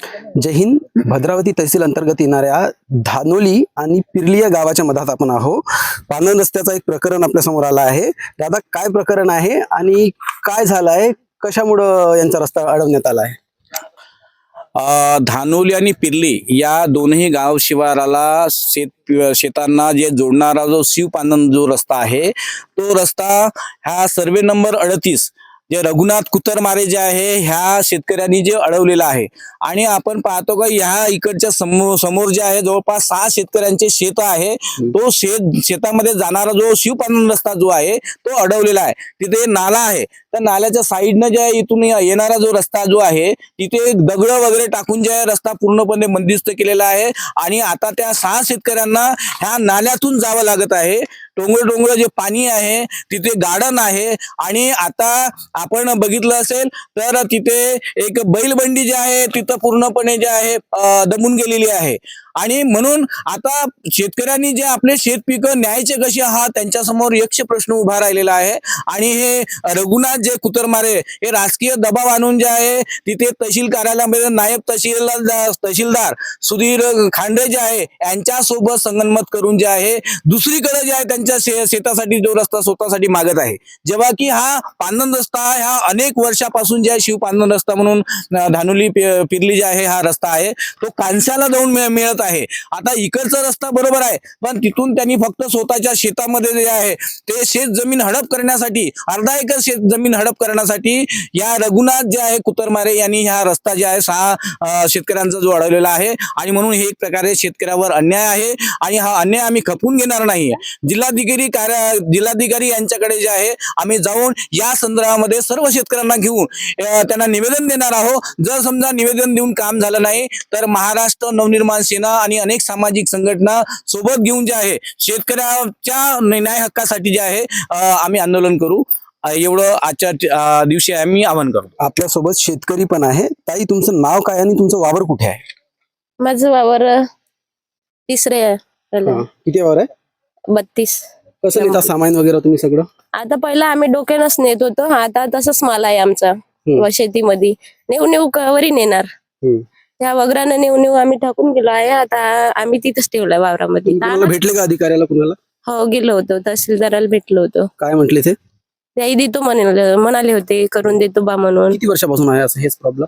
जय हिंद. भद्रावती तहसील अंतर्गत येणाऱ्या धानोली आणि पिरली या गावाच्या मधात आपण आहो पानन रस्त्याचा एक प्रकरण आपल्यासमोर आला आहे. दादा काय प्रकरण आहे आणि काय झालं आहे? कशामुळं यांचा रस्ता अडवण्यात आला आहे? धानोली आणि पिरली या दोन्ही गाव शिवाराला शेत शेतांना जे जोडणारा जो शिवपानन जो रस्ता आहे तो रस्ता हा सर्वे नंबर अडतीस जे रघुनाथ कुतरमारे जे आहे ह्या शेतकऱ्यांनी जे अडवलेला आहे. आणि आपण पाहतो का ह्या इकडच्या समोर समोर जे आहे जवळपास सहा शेतकऱ्यांचे शेत आहे. तो शेत शेतामध्ये जाणारा जो शिवपानन रस्ता जो आहे तो अडवलेला आहे. तिथे नाला आहे. त्या नाल्याच्या साईडनं जे आहे इथून येणारा जो रस्ता जो आहे तिथे दगड वगैरे टाकून जे आहे रस्ता पूर्णपणे बंदिस्त केलेला आहे. आणि आता त्या सहा शेतकऱ्यांना ह्या नाल्यातून जावं लागत आहे. डोंगर डोंगर जे पाणी आहे तिथे गार्डन आहे आणि आता आपण बघितलं असेल तर तिथे एक बैलबंडी जी आहे तिथं पूर्णपणे जे आहे दमून गेलेली आहे. आणि म्हणून आता शेतकऱ्यांनी जे आपले शेत पिकं न्यायचे कसे हा त्यांच्यासमोर यक्ष प्रश्न उभा राहिलेला आहे. आणि हे रघुनाथ जे कुतरमारे हे राजकीय दबाव आणून जे आहे तिथे तहसील कार्यालयामध्ये नायब तहसीलदार तहसीलदार सुधीर खांडे जे आहे यांच्यासोबत संगनमत करून जे आहे दुसरीकडे जे आहे त्यांच्या शे- शेतासाठी जो रस्ता स्वतःसाठी मागत आहे. जेव्हा की हा पानन रस्ता ह्या अनेक वर्षापासून जे आहे शिव रस्ता म्हणून धानुली धानोली जे आहे हा रस्ता आहे तो कांस्याला जाऊन मिळ- मिळत आहे. आता इकडचा रस्ता बरोबर आहे पण तिथून त्यांनी फक्त स्वतःच्या शेतामध्ये जे आहे ते शेत जमीन हडप करण्यासाठी अर्धा एकर शेत जमीन हडप करण्यासाठी या रघुनाथ जे आहे कुतरमारे यांनी हा रस्ता जे आहे सहा शेतकऱ्यांचा जो अडवलेला आहे. आणि म्हणून हे एक प्रकारे शेतकऱ्यावर अन्याय आहे. आणि हा अन्याय आम्ही खपवून घेणार नाही. जिल्हाधिकारी कार्य जिल्हाधिकारी यांच्याकडे जे आहे आम्ही जाऊन या संदर्भामध्ये सर्व शेतकऱ्यांना घेऊन त्यांना निवेदन देणार आहोत. जर समजा निवेदन देऊन काम झालं नाही तर महाराष्ट्र नवनिर्माण सेना आणि अनेक सामाजिक संघटना सोबत घेऊन जे आहे शेतकऱ्याच्या न्याय हक्कासाठी जे आहे आम्ही आंदोलन करू. अं, एवढं आजच्या दिवशी आम्ही आवाहन करतो. आपल्यासोबत शेतकरी पण आहे. ताई तुमचं नाव काय आणि तुमचं वावर कुठे आहे? माझं वावर तिसरे आहे. हा, किती वावर आहे? बत्तीस. कसं नेता सामान वगैरे तुम्ही सगळं? आता पहिला आम्ही डोक्यानंच नेत होतो. आता तसंच माल आहे आमचा. व शेतीमध्ये. नेऊ नेऊ कवरी नेणार. त्या वगरानं नेऊ नेऊ आम्ही टाकून गेलो आहे. आता आम्ही तिथंच ठेवलंय वावरामध्ये. तुम्हाला भेटले का अधिकाऱ्याला कुणाला? हो गेलो होतो. तहसीलदाराला भेटलो होतो. काय म्हटले ते? त्याही देतो म्हणाले म्हणाले होते करून देतो बा म्हणून. किती वर्षापासून आहे असं हेच प्रॉब्लेम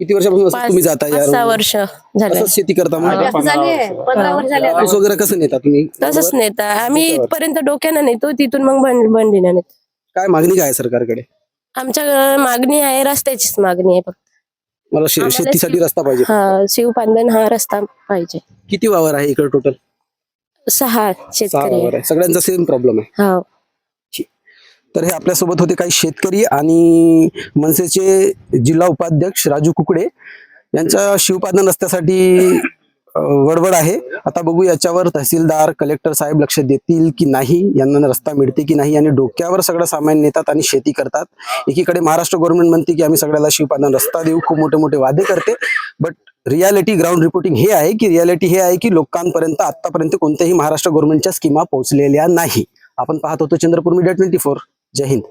किती वर्षापासून असं तुम्ही जाता पाच सहा या वर्ष झाले. असंच शेती करता मग? झाले. पंधरा वर्ष झाले. आता. ऊस वगैरे कसं नेता तुम्ही? तसंच नेता. आम्ही. इथपर्यंत डोक्यानं नेतो तिथून मग बंड बंडीनं नेतो. काय मागणी काय आहे सरकारकडे? आमच्या अ, मागणी आहे रस्त्याचीच मागणी आहे फक्त. मला शे- आम्हाला शेतीसाठी रस्ता पाहिजे. हा शिवपांदन हा रस्ता पाहिजे. किती वावर आहे इकडे टोटल सहा सहा शेतकरी वावर आहे. सगळ्यांचा सेम प्रॉब्लेम आहे. हो. तर हे आपल्यासोबत होते काही शेतकरी आणि मनसेचे जिल्हा उपाध्यक्ष राजू कुकडे. यांच्या शिवपादन रस्त्यासाठी वडवड आहे. आता बघू याच्यावर तहसीलदार कलेक्टर साहेब लक्ष देतील की नाही यांना रस्ता मिळते की नाही आणि डोक्यावर सगळं सामान नेतात आणि शेती करतात. एकीकडे महाराष्ट्र गव्हर्नमेंट म्हणते की आम्ही सगळ्याला शिवपादन रस्ता देऊ. खूप मोठे मोठे वादे करते. बट रियालिटी ग्राउंड रिपोर्टिंग हे आहे की रियालिटी हे आहे की लोकांपर्यंत आतापर्यंत कोणत्याही महाराष्ट्र गव्हर्नमेंटच्या स्कीमा पोहोचलेल्या नाही. आपण पाहत होतो चंद्रपूर मीडिया ट्वेंटी फोर जय हिंद